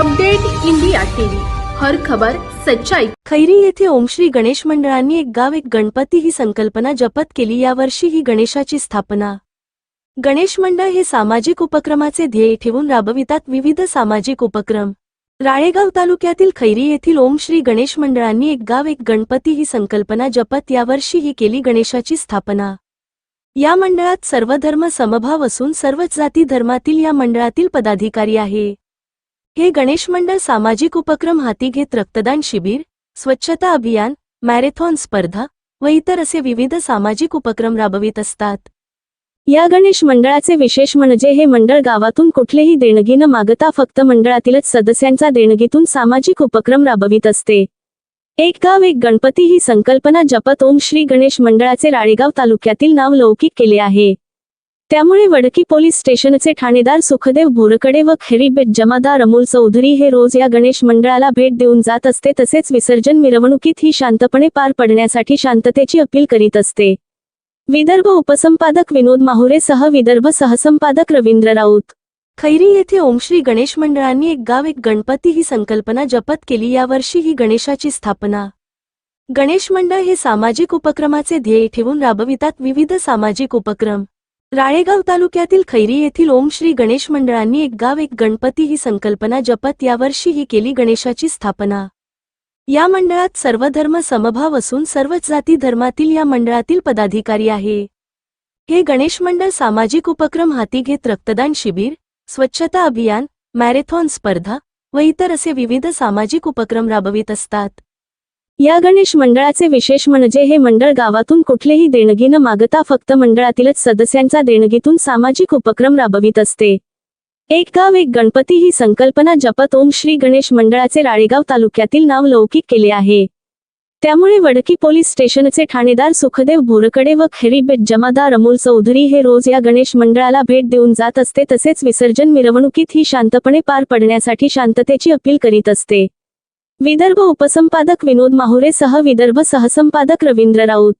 Update India TV. हर खबर सच्चाई. खैरी येथे ओमश्री गणेश मंडळांनी एक गाव एक गणपती ही संकल्पना जपत केली. यावर्षी ही गणेशाची स्थापना. गणेश मंडळ हे सामाजिक उपक्रमाचे ध्येय ठेवून राबवितात विविध सामाजिक उपक्रम. राळेगाव तालुक्यातील खैरी येथील ओम श्री गणेश मंडळांनी एक गाव एक गणपती ही संकल्पना जपत यावर्षी ही केली गणेशाची स्थापना. या मंडळात सर्व धर्म समभाव असून सर्वच जाती धर्मातील या मंडळातील पदाधिकारी आहे. हे गणेश मंडळ सामाजिक उपक्रम हाती घेत रक्तदान शिबिर स्वच्छता अभियान मॅरेथॉन स्पर्धा व इतर असे विविध सामाजिक उपक्रम राबवित असतात. या गणेश मंडळाचे विशेष म्हणजे हे मंडळ गावातून कुठलेही देणगी न मागता फक्त मंडळातीलच सदस्यांचा देणगीतून सामाजिक उपक्रम राबवित असते. एक गाव एक गणपती ही संकल्पना जपत ओम श्री गणेश मंडळाचे राळेगाव तालुक्यातील नाव लौकिक केले आहे. त्यामुळे वडकी पोलीस स्टेशनचे ठाणेदार सुखदेव भोरकडे व खेरीबेट जमादार अमोल चौधरी हे रोज या गणेश मंडळाला भेट देऊन जात असते तसेच विसर्जन मिरवणुकीत ही शांतपणे पार पडण्यासाठी शांततेची अपील करीत असते. विदर्भ उपसंपादक विनोद माहुरेसह विदर्भ सहसंपादक रवींद्र राऊत. खैरी येथे ओमश्री गणेश मंडळांनी एक गाव एक गणपती ही संकल्पना जपत केली यावर्षी ही गणेशाची स्थापना. गणेश मंडळ हे सामाजिक उपक्रमाचे ध्येय ठेवून राबवितात विविध सामाजिक उपक्रम. राळेगाव तालुक्यातील खैरी येथील ओम श्री गणेश मंडळांनी एक गाव एक गणपती ही संकल्पना जपत यावर्षी ही केली गणेशाची स्थापना. या मंडळात सर्व धर्म समभाव असून सर्वच जाती धर्मातील या मंडळातील पदाधिकारी आहे. हे गणेश मंडळ सामाजिक उपक्रम हाती घेत रक्तदान शिबिर स्वच्छता अभियान मॅरेथॉन स्पर्धा व इतर असे विविध सामाजिक उपक्रम राबवित असतात. या गणेश मंडळाचे विशेष म्हणजे हे मंडळ गावातून कुठलेही देणगी न मागता फक्त मंडळातीलच सदस्यांच्या देणगीतून सामाजिक उपक्रम राबवित असते. एक गाव एक गणपती ही संकल्पना जपत ओम श्री गणेश मंडळाचे राळेगाव तालुक्यातील नाव लौकिक केले आहे. त्यामुळे वडकी पोलीस स्टेशनचे ठाणेदार सुखदेव बोरकडे व खेरीबेट जमादार अमोल चौधरी हे रोज या गणेश मंडळाला भेट देऊन जात असते तसेच विसर्जन मिरवणुकीत ही शांतपणे पार पडण्यासाठी शांततेची अपील करीत असते. विदर्भ उपसंपादक विनोद माहुरेसह विदर्भ सहसंपादक रवींद्र राऊत.